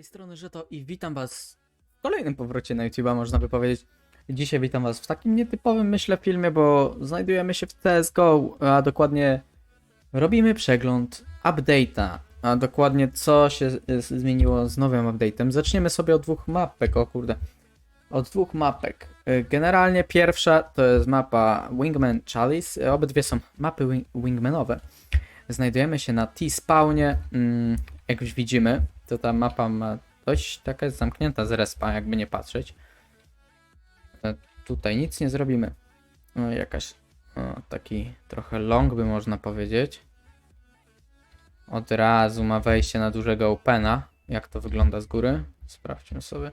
tej strony Żyto i witam was w kolejnym powrocie na YouTube'a, można by powiedzieć. Dzisiaj witam was w takim nietypowym, myślę, filmie, bo znajdujemy się w CSGO, a dokładnie robimy przegląd update'a, a dokładnie co się z- zmieniło z nowym update'em. Zaczniemy sobie od dwóch mapek, o kurde, od dwóch mapek. Y, Generalnie pierwsza to jest mapa Wingman Chalice, Y, obydwie są mapy wing wingmanowe. Znajdujemy się na T-spawnie, mm, jak już widzimy, to ta mapa ma dość taka jest zamknięta z respa, jakby nie patrzeć. E, Tutaj nic nie zrobimy. No, jakaś o, taki trochę long by można powiedzieć. Od razu ma wejście na dużego opena. Jak to wygląda z góry? Sprawdźmy sobie.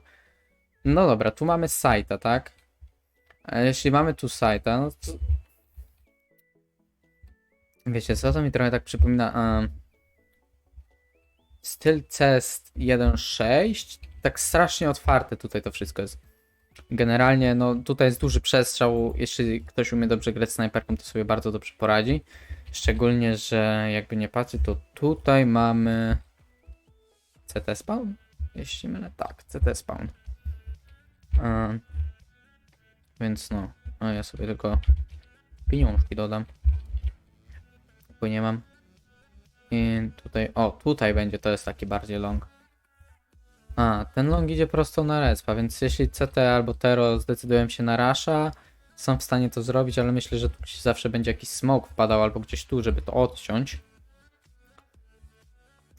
No dobra, tu mamy sajta, tak? A jeśli mamy tu sajta, no to... Wiecie co, to mi trochę tak przypomina... styl CS 1.6, tak strasznie otwarte tutaj to wszystko jest. Generalnie, no tutaj jest duży przestrzał, jeśli ktoś umie dobrze grać snajperką, to sobie bardzo dobrze poradzi. Szczególnie, że jakby nie patrzy, to tutaj mamy CT spawn, jeśli mylę, tak, CT spawn. Więc no, a ja sobie tylko pieniążki dodam, bo nie mam. I tutaj, o, tutaj będzie, to jest taki bardziej long. A, ten long idzie prosto na respa, więc jeśli CT albo Tero zdecydują się na rasha, są w stanie to zrobić, ale myślę, że tu gdzieś zawsze będzie jakiś smoke wpadał albo gdzieś tu, żeby to odciąć.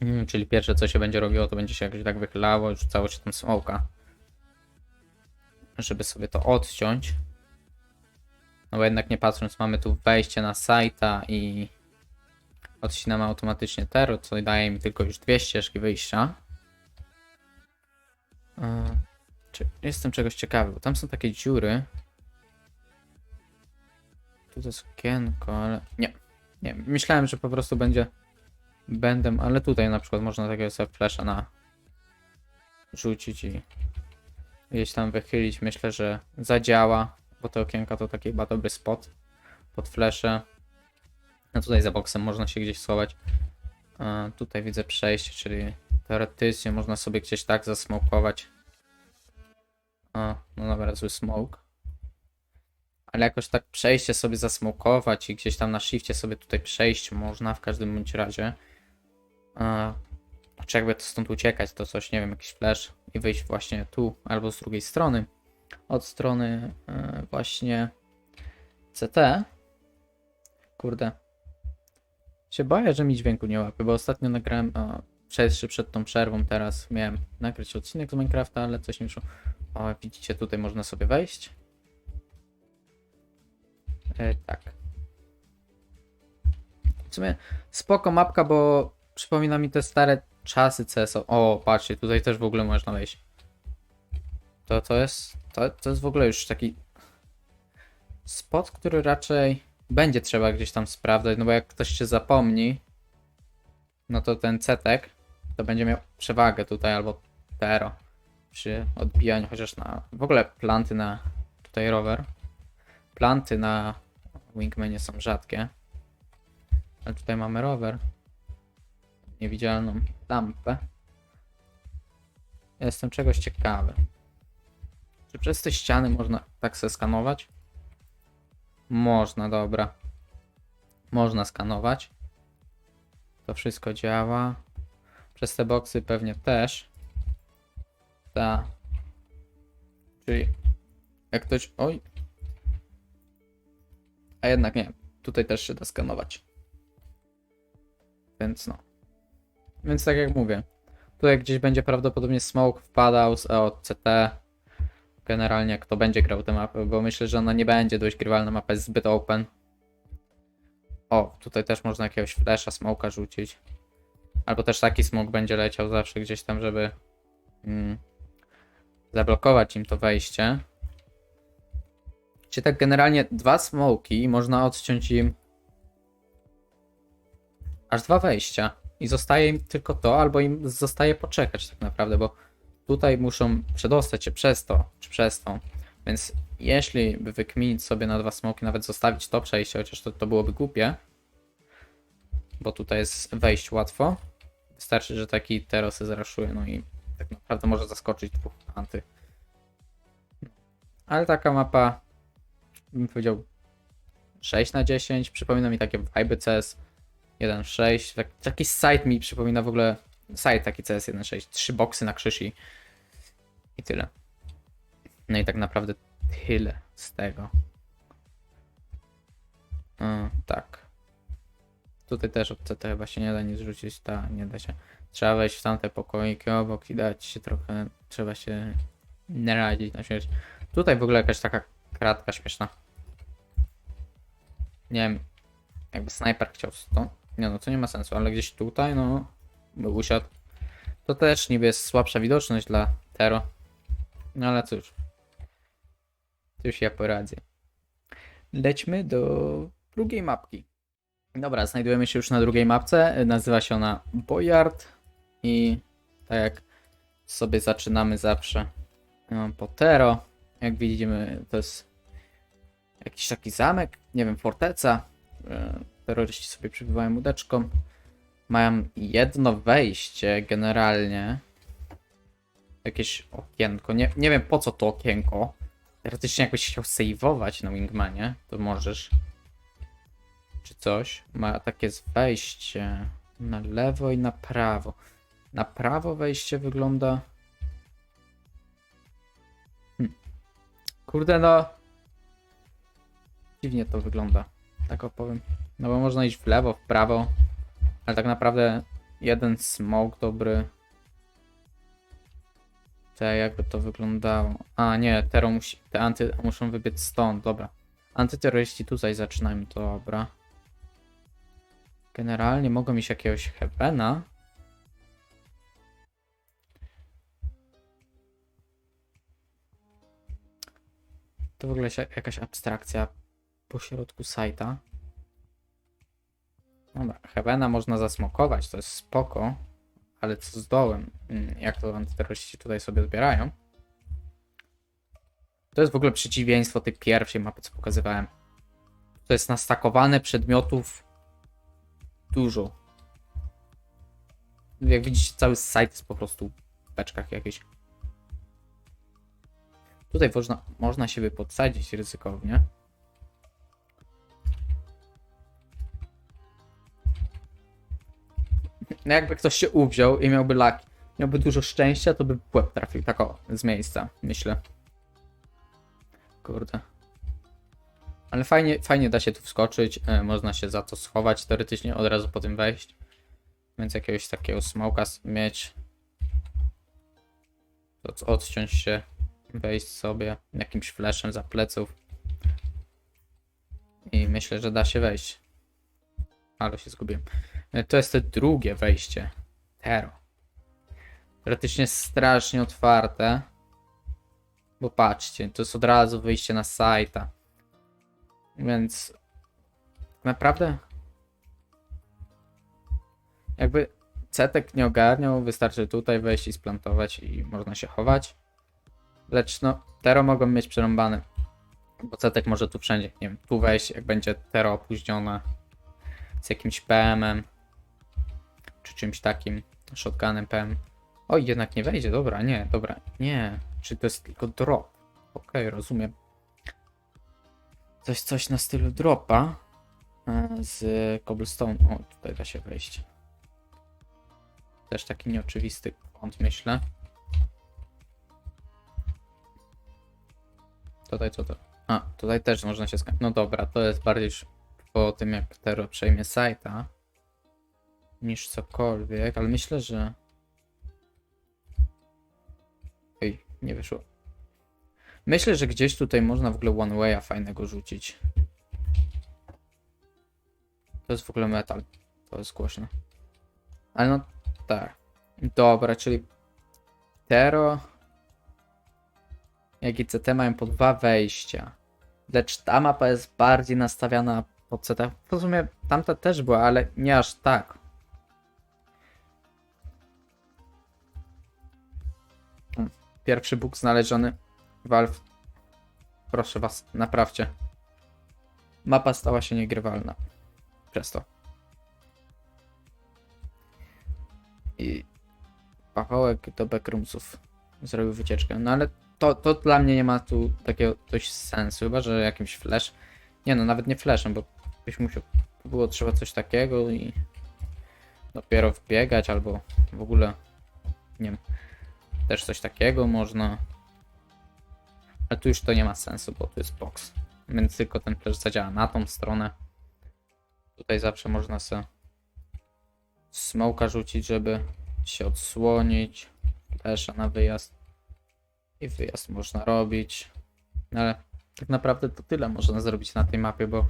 Mm, czyli pierwsze co się będzie robiło, to będzie się jakoś tak wychylało, rzucało się tam smoka. Żeby sobie to odciąć. No bo jednak nie patrząc, mamy tu wejście na sajta i odcinamy automatycznie Tero, co daje mi tylko już dwie ścieżki wyjścia. E, jestem czegoś ciekawy, bo tam są takie dziury. Tu to jest okienko, ale nie. Nie, myślałem, że po prostu będzie będę, ale tutaj na przykład można takiego sobie flasha na rzucić i gdzieś tam wychylić. Myślę, że zadziała, bo te okienka to taki chyba dobry spot pod flesze. A tutaj za boksem można się gdzieś schować. A tutaj widzę przejście, czyli teoretycznie można sobie gdzieś tak zasmokować. A, no dobra, zły smoke. Ale jakoś tak przejście sobie zasmokować i gdzieś tam na shifcie sobie tutaj przejść można w każdym bądź razie. A, czy jakby to stąd uciekać, to coś, nie wiem, jakiś flash i wyjść właśnie tu albo z drugiej strony. Od strony e, właśnie CT. Kurde, się boję, że mi dźwięku nie łapie, bo ostatnio nagrałem, o, przed, przed tą przerwą teraz miałem nagrać odcinek z Minecrafta, ale coś nie wyszło. O, widzicie, tutaj można sobie wejść. E, tak. W sumie spoko mapka, bo przypomina mi te stare czasy CSO. O, patrzcie, tutaj też w ogóle można wejść. To, to jest, to, to jest w ogóle już taki spot, który raczej będzie trzeba gdzieś tam sprawdzać, no bo jak ktoś się zapomni, no to ten cetek to będzie miał przewagę tutaj albo tero przy odbijaniu, chociaż na w ogóle planty na tutaj rower. Planty na Wingmanie są rzadkie. Ale tutaj mamy rower. Niewidzialną lampę. Jestem czegoś ciekawy. Czy przez te ściany można tak se skanować? Można, dobra. Można skanować. To wszystko działa. Przez te boksy pewnie też. Ta. Czyli jak ktoś. Oj. A jednak nie. Tutaj też się da skanować. Więc no. Więc tak jak mówię. Tutaj gdzieś będzie prawdopodobnie smoke wpadał z od CT. Generalnie kto będzie grał tę mapę, bo myślę, że ona nie będzie dość grywalna, mapa jest zbyt open. O, tutaj też można jakiegoś flasha, smoka rzucić. Albo też taki smok będzie leciał zawsze gdzieś tam, żeby mm, zablokować im to wejście. Czy tak generalnie dwa smoki można odciąć im aż dwa wejścia. I zostaje im tylko to, albo im zostaje poczekać tak naprawdę, bo tutaj muszą przedostać się przez to, czy przez to. Więc jeśli by wykminić sobie na dwa smoki, nawet zostawić to przejście, chociaż to, to byłoby głupie, bo tutaj jest wejść łatwo. Wystarczy, że taki teros zraszuje, no i tak naprawdę może zaskoczyć dwóch anty. Ale taka mapa, bym powiedział 6 na 10. Przypomina mi takie vibe CS 1.6. Tak, taki site mi przypomina w ogóle site taki CS 1.6. Trzy boksy na krzyż i, i tyle. No i tak naprawdę tyle z tego. Mm, tak. Tutaj też od CT chyba się nie da nic rzucić, ta, nie da się. Trzeba wejść w tamte pokoiki obok i dać się trochę, trzeba się naradzić na śmierć. Tutaj w ogóle jakaś taka kratka śmieszna. Nie wiem, jakby snajper chciał stąd. Nie no, to nie ma sensu, ale gdzieś tutaj, no, by usiadł. To też niby jest słabsza widoczność dla Tero. No ale cóż. Już ja poradzę. Lećmy do drugiej mapki. Dobra, znajdujemy się już na drugiej mapce. Nazywa się ona Boyard. I tak jak sobie zaczynamy zawsze no, po Tero. Jak widzimy, to jest jakiś taki zamek, nie wiem, forteca. E, Terroryści sobie przybywają łódeczką. Mają jedno wejście generalnie. Jakieś okienko. Nie, nie wiem po co to okienko. Teoretycznie jakbyś chciał saveować na Wingmanie, to możesz. Czy coś. Ma takie wejście na lewo i na prawo. Na prawo wejście wygląda... Hm. Kurde no... Dziwnie to wygląda. Tak opowiem. No bo można iść w lewo, w prawo. Ale tak naprawdę jeden smoke dobry. Te jakby to wyglądało. A nie, tero musi, te anty muszą wybiec stąd, dobra. Antyterroryści tutaj zaczynają, dobra. Generalnie mogą mieć jakiegoś heavena. To w ogóle jakaś abstrakcja po środku sajta. Dobra, Heavena można zasmokować, to jest spoko. Ale co z dołem? Mm, Jak to antyterroryści tutaj sobie zbierają? To jest w ogóle przeciwieństwo tej pierwszej mapy, co pokazywałem. To jest nastakowane przedmiotów dużo. Jak widzicie, cały site jest po prostu w beczkach jakieś. Tutaj można, można siebie podsadzić ryzykownie. No jakby ktoś się uwziął i miałby laki, miałby dużo szczęścia, to by w łeb trafił tak o, z miejsca, myślę. Kurde. Ale fajnie, fajnie da się tu wskoczyć, e, można się za to schować, teoretycznie od razu po tym wejść. Więc jakiegoś takiego smoka mieć. To odciąć się, wejść sobie jakimś flashem za pleców. I myślę, że da się wejść. Ale się zgubiłem. E, To jest to drugie wejście. Tero. Jest strasznie otwarte. Bo patrzcie, to jest od razu wyjście na sajta. Więc naprawdę jakby cetek nie ogarniał, wystarczy tutaj wejść i splantować i można się chować. Lecz no, Tero mogą mieć przerąbane. Bo cetek może tu wszędzie, nie wiem, tu wejść, jak będzie Tero opóźnione z jakimś PM-em czy czymś takim, shotgunem PM. Oj, jednak nie wejdzie, dobra, nie, dobra, nie. Czy to jest tylko drop? Okej, rozumiem. Coś, coś na stylu dropa e, z cobblestone. O, tutaj da się wejść. Też taki nieoczywisty kąt, myślę. Tutaj co to? A, tutaj też można się skończyć. No dobra, to jest bardziej po tym, jak Tero przejmie sajta niż cokolwiek, ale myślę, że. Oj, nie wyszło. Myślę, że gdzieś tutaj można w ogóle one way'a fajnego rzucić. To jest w ogóle metal. To jest głośne. Ale no tak. Dobra, czyli Tero jak i CT mają po dwa wejścia. Lecz ta mapa jest bardziej nastawiona pod CT. W sumie tamta też była, ale nie aż tak. Pierwszy bóg znaleziony. Valve. Proszę was, naprawcie. Mapa stała się niegrywalna. Przez to. I pachołek do backroomsów zrobił wycieczkę. No ale to, to dla mnie nie ma tu takiego dość sensu, chyba że jakimś flash. Nie no, nawet nie flashem, bo byś musiał, było trzeba coś takiego i dopiero wbiegać albo w ogóle, nie wiem, też coś takiego można. Ale tu już to nie ma sensu, bo tu jest box. Więc tylko ten flash zadziała na tą stronę. Tutaj zawsze można sobie smoka rzucić, żeby się odsłonić. Flasha na wyjazd. I wyjazd można robić. No Ale tak naprawdę to tyle można zrobić na tej mapie, bo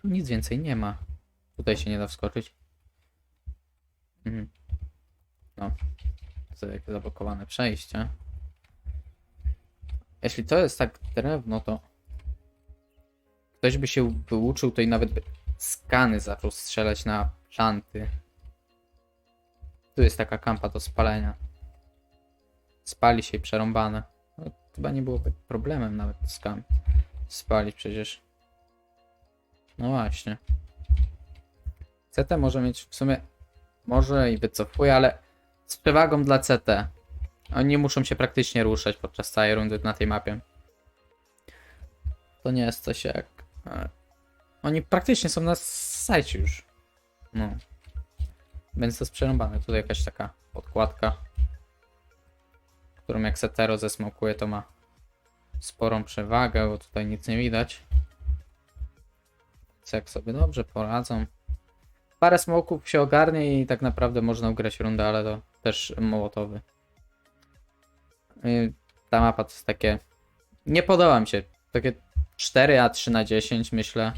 tu nic więcej nie ma. Tutaj się nie da wskoczyć. Mhm. No. To jakieś zablokowane przejście. Jeśli to jest tak drewno, to ktoś by się wyuczył, to i nawet by skany zaczął strzelać na planty. Tu jest taka kampa do spalenia. Spali się i przerąbane. No, chyba nie byłoby problemem nawet skan spalić przecież. No właśnie. CT może mieć w sumie, może i wycofuje, ale z przewagą dla CT. Oni nie muszą się praktycznie ruszać podczas całej rundy na tej mapie. To nie jest coś jak... e, Oni praktycznie są na sajcie już. No. Więc to jest przerąbane. Tutaj jakaś taka podkładka, którą jak Setero zesmokuje, to ma sporą przewagę, bo tutaj nic nie widać. Jak sobie dobrze poradzą. Parę smoków się ogarnie i tak naprawdę można ugrać rundę, ale to też mołotowy. Ta mapa to jest takie. Nie podoba mi się. Takie 4, a 3 na 10 myślę.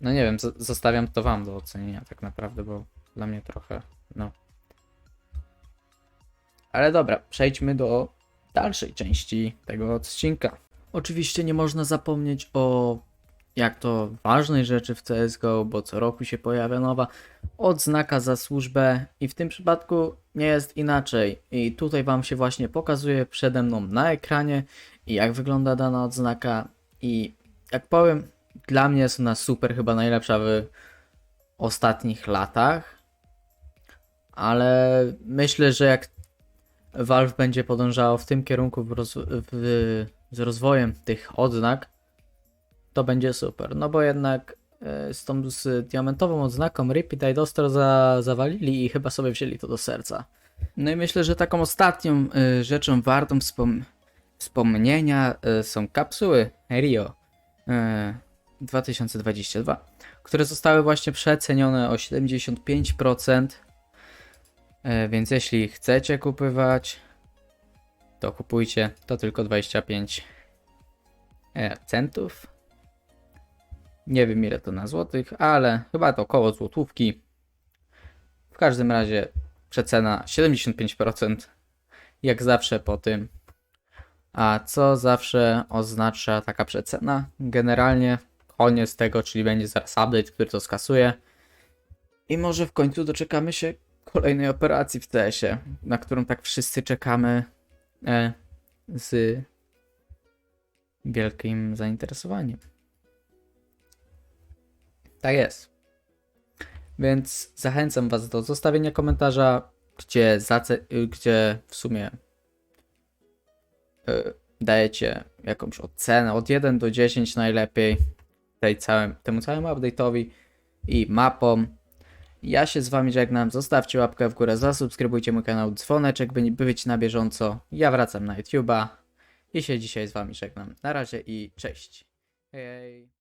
No nie wiem, zostawiam to wam do ocenienia tak naprawdę, bo dla mnie trochę, no. Ale dobra, przejdźmy do dalszej części tego odcinka. Oczywiście nie można zapomnieć o jak to ważnej rzeczy w CSGO, bo co roku się pojawia nowa odznaka za służbę i w tym przypadku nie jest inaczej. I tutaj Wam się właśnie pokazuje przede mną na ekranie i jak wygląda dana odznaka i jak powiem, dla mnie jest ona super, chyba najlepsza w ostatnich latach, ale myślę, że jak Valve będzie podążało w tym kierunku w roz- w, z rozwojem tych odznak, to będzie super. No bo jednak e, z tą z diamentową odznaką Rip i Tidostro za, zawalili i chyba sobie wzięli to do serca. No i myślę, że taką ostatnią e, rzeczą wartą wspom wspomnienia e, są kapsuły Rio e, 2022, które zostały właśnie przecenione o 75%. E, więc jeśli chcecie kupować, to kupujcie. To tylko 25 e, centów. Nie wiem ile to na złotych, ale chyba to około złotówki. W każdym razie przecena 75%. Jak zawsze po tym. A co zawsze oznacza taka przecena? Generalnie koniec tego, czyli będzie zaraz update, który to skasuje. I może w końcu doczekamy się kolejnej operacji w CS-ie, na którą tak wszyscy czekamy e, z wielkim zainteresowaniem. Tak jest. Więc zachęcam Was do zostawienia komentarza, gdzie, y, gdzie w sumie y, dajecie jakąś ocenę od 1 do 10 najlepiej tej całym, temu całemu update'owi i mapom. Ja się z Wami żegnam, zostawcie łapkę w górę, zasubskrybujcie mój kanał Dzwoneczek, by by być na bieżąco. Ja wracam na YouTube'a i się dzisiaj z Wami żegnam. Na razie i cześć. Hej.